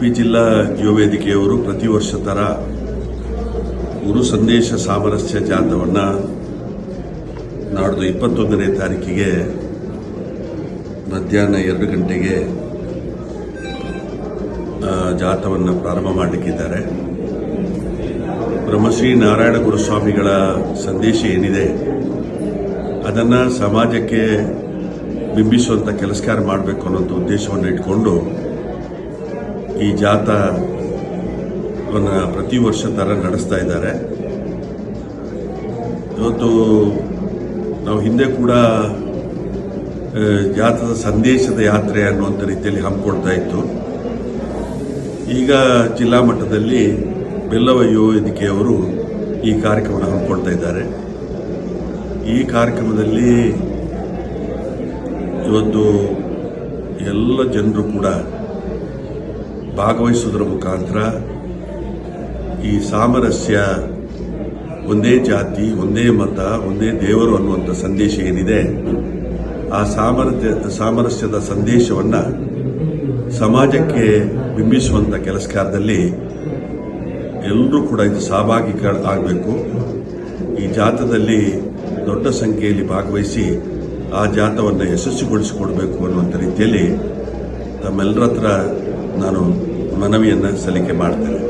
ಉಡುಪಿ ಜಿಲ್ಲಾ ಯುವ ವೇದಿಕೆಯವರು ಪ್ರತಿ ವರ್ಷ ತರ ಗುರು ಸಂದೇಶ ಸಾಮರಸ್ಯ ಜಾಥವನ್ನು ನಾಡ್ದು ಇಪ್ಪತ್ತೊಂದನೇ ತಾರೀಕಿಗೆ ಮಧ್ಯಾಹ್ನ ಎರಡು ಗಂಟೆಗೆ ಜಾಥವನ್ನು ಪ್ರಾರಂಭ ಮಾಡಲಿಕ್ಕಿದ್ದಾರೆ. ಬ್ರಹ್ಮಶ್ರೀ ನಾರಾಯಣ ಗುರುಸ್ವಾಮಿಗಳ ಸಂದೇಶ ಏನಿದೆ, ಅದನ್ನು ಸಮಾಜಕ್ಕೆ ಬಿಂಬಿಸುವಂಥ ಕೆಲಸಕಾರ ಮಾಡಬೇಕು ಅನ್ನೋದು ಉದ್ದೇಶವನ್ನು ಇಟ್ಕೊಂಡು ಈ ಜಾಥಾವನ್ನು ಪ್ರತಿ ವರ್ಷ ಥರ ನಡೆಸ್ತಾ ಇದ್ದಾರೆ. ಇವತ್ತು ನಾವು ಹಿಂದೆ ಕೂಡ ಜಾಥದ ಸಂದೇಶದ ಯಾತ್ರೆ ಅನ್ನುವಂಥ ರೀತಿಯಲ್ಲಿ ಹಮ್ಮಿಕೊಳ್ತಾ ಇತ್ತು. ಈಗ ಜಿಲ್ಲಾ ಮಟ್ಟದಲ್ಲಿ ಬೆಲ್ಲವ ವೇದಿಕೆಯವರು ಈ ಕಾರ್ಯಕ್ರಮವನ್ನು ಹಮ್ಮಿಕೊಳ್ತಾ ಇದ್ದಾರೆ. ಈ ಕಾರ್ಯಕ್ರಮದಲ್ಲಿ ಇವತ್ತು ಎಲ್ಲ ಜನರು ಕೂಡ ಭಾಗವಹಿಸುವುದರ ಮುಖಾಂತರ ಈ ಸಾಮರಸ್ಯ ಒಂದೇ ಜಾತಿ, ಒಂದೇ ಮತ, ಒಂದೇ ದೇವರು ಅನ್ನುವಂಥ ಸಂದೇಶ ಏನಿದೆ, ಆ ಸಾಮರಸ್ಯ ಸಾಮರಸ್ಯದ ಸಂದೇಶವನ್ನು ಸಮಾಜಕ್ಕೆ ಬಿಂಬಿಸುವಂಥ ಕೆಲಸ ಕಾರ್ಯದಲ್ಲಿ ಎಲ್ಲರೂ ಕೂಡ ಇದು ಸಹಭಾಗಿಗಳಾಗಬೇಕು ಈ ಜಾತದಲ್ಲಿ ದೊಡ್ಡ ಸಂಖ್ಯೆಯಲ್ಲಿ ಭಾಗವಹಿಸಿ ಆ ಜಾತವನ್ನು ಯಶಸ್ವಿಗೊಳಿಸಿಕೊಡಬೇಕು ಅನ್ನುವಂಥ ರೀತಿಯಲ್ಲಿ ತಮ್ಮೆಲ್ಲರ ಹತ್ರ ನಾನು ಮನವಿಯನ್ನು ಸಲ್ಲಿಕೆ ಮಾಡ್ತೇನೆ.